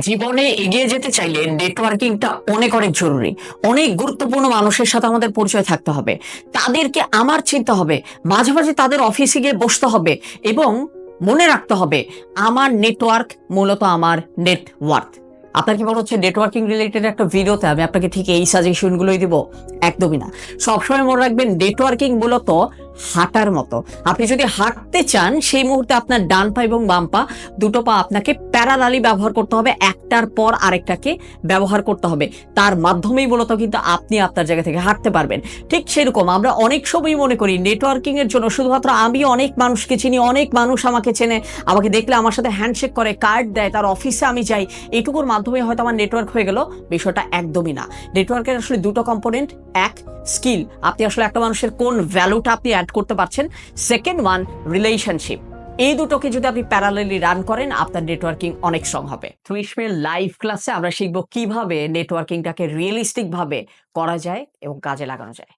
জীবনে এগিয়ে যেতে চাইলে নেটওয়ার্কিংটা অনেক অনেক জরুরি। অনেক গুরুত্বপূর্ণ মানুষের সাথে আমাদের পরিচয় থাকতে হবে। তাদেরকে আমার চিনতে হবে। মাঝে মাঝে তাদের অফিসে গিয়ে বসতে হবে এবং মনে রাখতে হবে, আমার নেটওয়ার্ক মূলত আমার নেটওয়ার্ক আপনার কি মনে হচ্ছে নেটওয়ার্কিং রিলেটেড একটা ভিডিওতে আমি আপনাকে ঠিক এই সাজেশনগুলোই দিব? একদমই না। সবসময় মনে রাখবেন নেটওয়ার্কিং মূলত হাঁটার মতো। আপনি যদি হাঁটতে চান, সেই মুহূর্তে আপনার ডান পা এবং বাম পা, দুটো পা আপনাকে প্যারালালি ব্যবহার করতে হবে। একটার পর আরেকটাকে ব্যবহার করতে হবে। তার মাধ্যমেই মূলত কিন্তু আপনি আপনার জায়গা থেকে হাঁটতে পারবেন। ঠিক সেরকম আমরা অনেক সময় মনে করি নেটওয়ার্কিং এর জন্য শুধুমাত্র আমি অনেক মানুষকে চিনি, অনেক মানুষ আমাকে চেনে, আমাকে দেখলে আমার সাথে হ্যান্ডশেক করে কার্ড দেয়, তার অফিসে আমি যাই। এটুকুর মাধ্যমে হয়তো আমার নেটওয়ার্ক হয়ে গেল, বিষয়টা একদমই না। নেটওয়ার্কের আসলে দুটো কম্পোনেন্ট এক স্কিল আপনি আসলে একটা মানুষের কোন ভ্যালুটা আপনি অ্যাড করতে পারছেন। সেকেন্ড ওয়ান রিলেশনশিপ এই দুটোকে যদি আপনি প্যারালেলি রান করেন, আপনার নেটওয়ার্কিং অনেক স্ট্রং হবে। ত্রিশমের লাইভ ক্লাসে আমরা শিখব কীভাবে নেটওয়ার্কিংটাকে রিয়েলিস্টিকভাবে করা যায় এবং কাজে লাগানো যায়।